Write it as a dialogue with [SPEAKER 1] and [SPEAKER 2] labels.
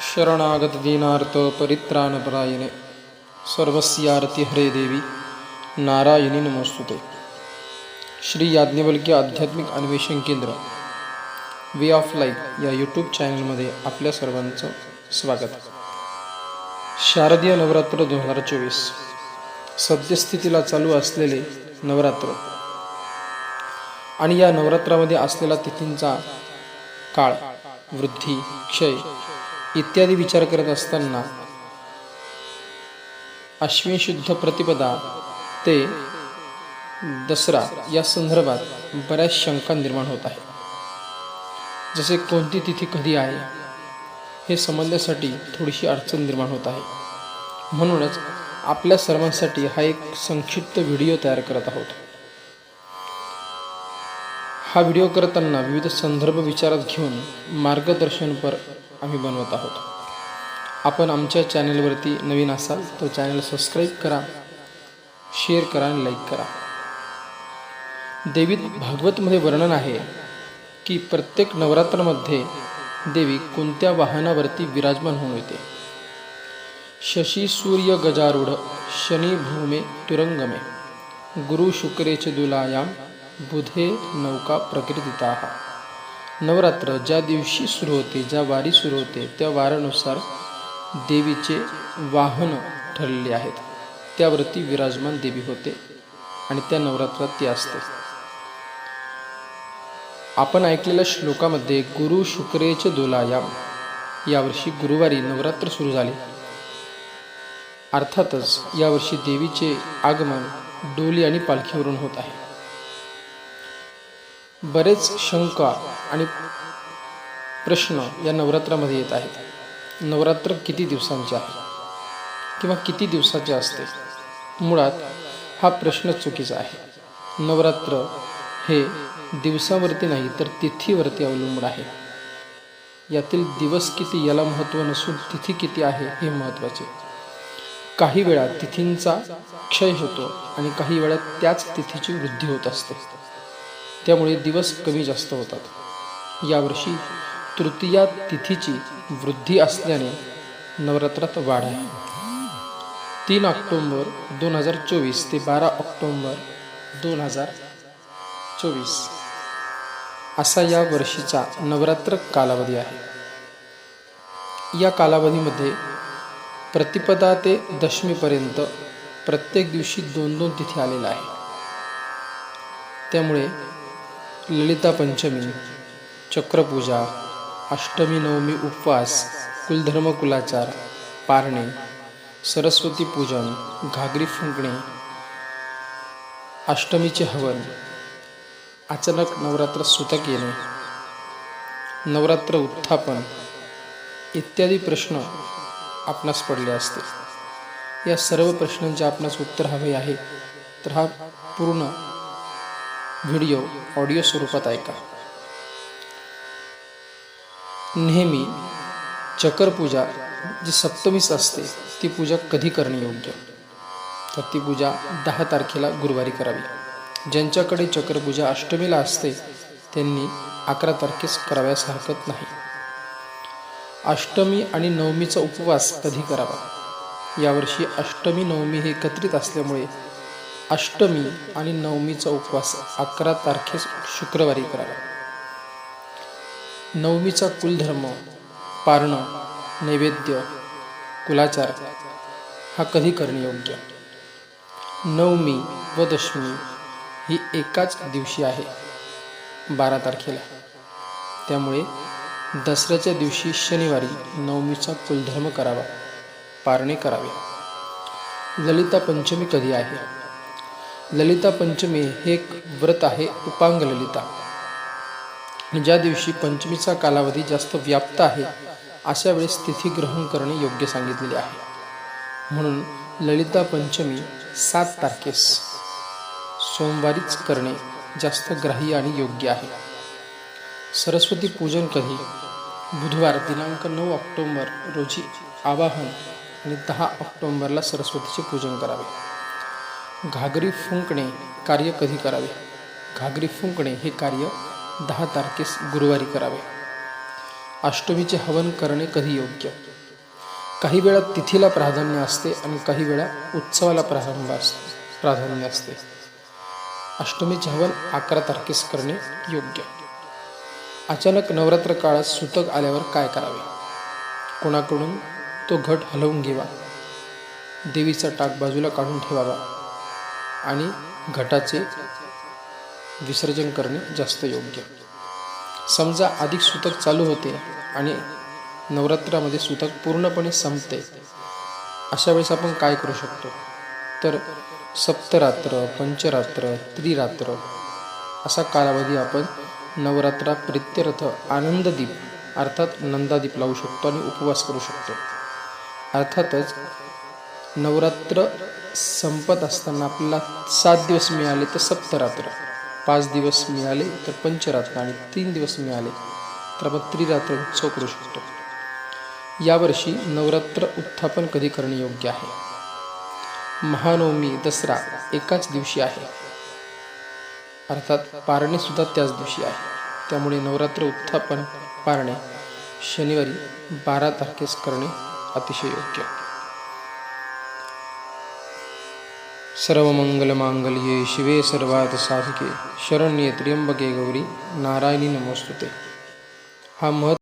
[SPEAKER 1] शरणागत दीनार्थ परित्राणपरायणे। सर्वस्यारती हरे देवी नारायणी नमोस्तुते Shri Yajnavalkya Adhyatmik Anveshan Kendra way of life या यूट्यूब चॅनलमध्ये आपल्या सर्वांचं स्वागत। शारदीय नवरात्र दोन हजार चोवीस सद्यस्थितीला चालू असलेले नवरात्र। आणि या नवरात्रामध्ये असलेला तिथींचा काळ वृद्धी क्षय इत्यादी विचार करत असताना अश्विन शुद्ध प्रतिपदा ते दसरा या संदर्भात बऱ्याच शंका निर्माण होत आहे जसे कोणती तिथी कधी आहे हे समजण्यासाठी थोडीशी अडचण निर्माण होत आहे. म्हणूनच आपल्या सर्वांसाठी हा एक संक्षिप्त व्हिडिओ तयार करत आहोत. हा व्हिडिओ करताना विविध संदर्भ विचारात घेऊन मार्गदर्शनपर आम्ही बनवत आहोत. आपण आमच्या चॅनलवरती नवीन असाल तर चॅनल सबस्क्राईब करा शेअर करा आणि लाईक करा. देवीत भागवतमध्ये वर्णन आहे की प्रत्येक नवरात्रामध्ये देवी कोणत्या वाहनावरती विराजमान होऊन येते? शशी सूर्य गजारूढ शनी भूमे तुरंगमे गुरु शुक्रेचे दुलायाम बुधे नौका प्रकृतिता नवरात्र ज्या दिवशी सुरू होते ज्या वारी सुरू होते त्या वारानुसार देवीचे वाहन ठरलेले आहेत. त्यावरती विराजमान देवी होते आणि त्या नवरात्रात ती असते. आपण ऐकलेल्या श्लोकामध्ये गुरु शुक्रेचे दोलायाम. यावर्षी गुरुवारी नवरात्र सुरू झाले. अर्थातच यावर्षी देवीचे आगमन डोली आणि पालखीवरून होत आहे. बरेच शंका आणि प्रश्न या नवरात्रामध्ये येत आहेत. नवरात्र किती दिवसांचे आहे? किंवा किती दिवसाचे असते? मुळात हा प्रश्न चुकीचा आहे. नवरात्र हे दिवसावरती नाही तर तिथीवरती अवलंबून आहे. यातील दिवस किती याला महत्त्व नसून तिथी किती आहे हे महत्त्वाचे. काही वेळा तिथींचा क्षय होतो आणि काही वेळा त्याच तिथीची वृद्धी होत असते. त्यामुळे दिवस कमी जास्त होतात. यावर्षी तृतीया तिथीची वृद्धी असल्याने नवरात्रात वाढ आहे. तीन ऑक्टोंबर दोन हजार चोवीस ते बारा ऑक्टोंबर दोन हजार चोवीस असा या वर्षीचा नवरात्र कालावधी आहे. या कालावधीमध्ये प्रतिपदा ते दशमीपर्यंत प्रत्येक दिवशी दोन दोन तिथी आलेला आहे त्यामुळे ललिता पंचमी चक्रपूजा अष्टमी नवमी उपवास कुलधर्म कुलाचार पारणे सरस्वती पूजन घागरी फुंकणे अष्टमीचे हवन अचानक नवरात्र सुतक येणे नवरात्र उत्थापन इत्यादी प्रश्न आपणास पडले असते या सर्व प्रश्नांचे आपणास उत्तर हवे आहे. तर हा पूर्ण व्हिडिओ ऑडिओ स्वरूपात ऐका. नेहमी चक्रपूजा जी सप्तमीच असते ती पूजा कधी करणे योग्य? तर ती पूजा दहा तारखेला गुरुवारी करावी. ज्यांच्याकडे चक्रपूजा अष्टमीला असते त्यांनी अकरा तारखेस कराव्यास हरकत नाही. अष्टमी आणि नवमीचा उपवास कधी करावा? यावर्षी अष्टमी नवमी हे एकत्रित असल्यामुळे अष्टमी आणि नवमीचा उपवास अकरा तारखेस शुक्रवारी करावा. नवमीचा कुलधर्म पारणं नैवेद्य कुलाचार हा कधी करणे योग्य? नवमी व दशमी ही एकाच दिवशी आहे बारा तारखेला. त्यामुळे दसऱ्याच्या दिवशी शनिवारी नवमीचा कुलधर्म करावा पारणे करावे. ललिता पंचमी कधी आहे? ललिता पंचमी हे एक व्रत आहे उपांग ललिता. ज्या दिवशी पंचमीचा कालावधी जास्त व्याप्त आहे अशा वेळेस तिथी ग्रहण करणे योग्य सांगितलेले आहे. म्हणून ललिता पंचमी सात तारखेस सोमवारीच करणे जास्त ग्राह्य आणि योग्य आहे. सरस्वती पूजन कधी? बुधवार दिनांक नऊ ऑक्टोंबर रोजी आवाहन आणि दहा ऑक्टोंबरला सरस्वतीचे पूजन करावे. घागरी फुंकणे कार्य कधी करावे? घागरी फुंकणे हे कार्य दहा तारखेस गुरुवारी करावे. अष्टमीचे हवन करणे कधी योग्य? काही वेळा तिथीला प्राधान्य असते आणि काही वेळा उत्सवाला प्रारंभ असते प्राधान्य असते. अष्टमीचे हवन अकरा तारखेस करणे योग्य. अचानक नवरात्र काळात सुतक आल्यावर काय करावे? कोणाकडून? तो घट हलवून घेवा. देवीचा टाक बाजूला काढून ठेवावा. आणि घटाचे विसर्जन करणे जास्त योग्य. समजा अधिक सुतक चालू होते आणि नवरात्रामध्ये सुतक पूर्णपणे संपते अशा वेळेस आपण काय करू शकतो? तर सप्तरात्र पंचरात्र त्रिरात्र असा कालावधी आपण नवरात्रा प्रित्यर्थ आनंददीप अर्थात नंदादीप लावू शकतो आणि उपवास करू शकतो. अर्थातच नवरात्र संपत असताना आपल्याला सात दिवस मिळाले तर सप्तरात्र. पाच दिवस मिळाले तर पंचरात्र आणि तीन दिवस मिळाले तर आपण त्रिरात्र उत्सव करू शकतो. यावर्षी नवरात्र उत्थापन कधी करणे योग्य आहे? महानवमी दसरा एकाच दिवशी आहे. अर्थात पारणे सुद्धा त्याच दिवशी आहे. त्यामुळे नवरात्र उत्थापन पारणे शनिवारी बारा तारखेस करणे अतिशय योग्य. सर्वमंगलमांगल्ये शिवे सर्वात साधिके शरण्ये त्र्यंबके गौरी नारायणी नमोस्तुते. हा महत्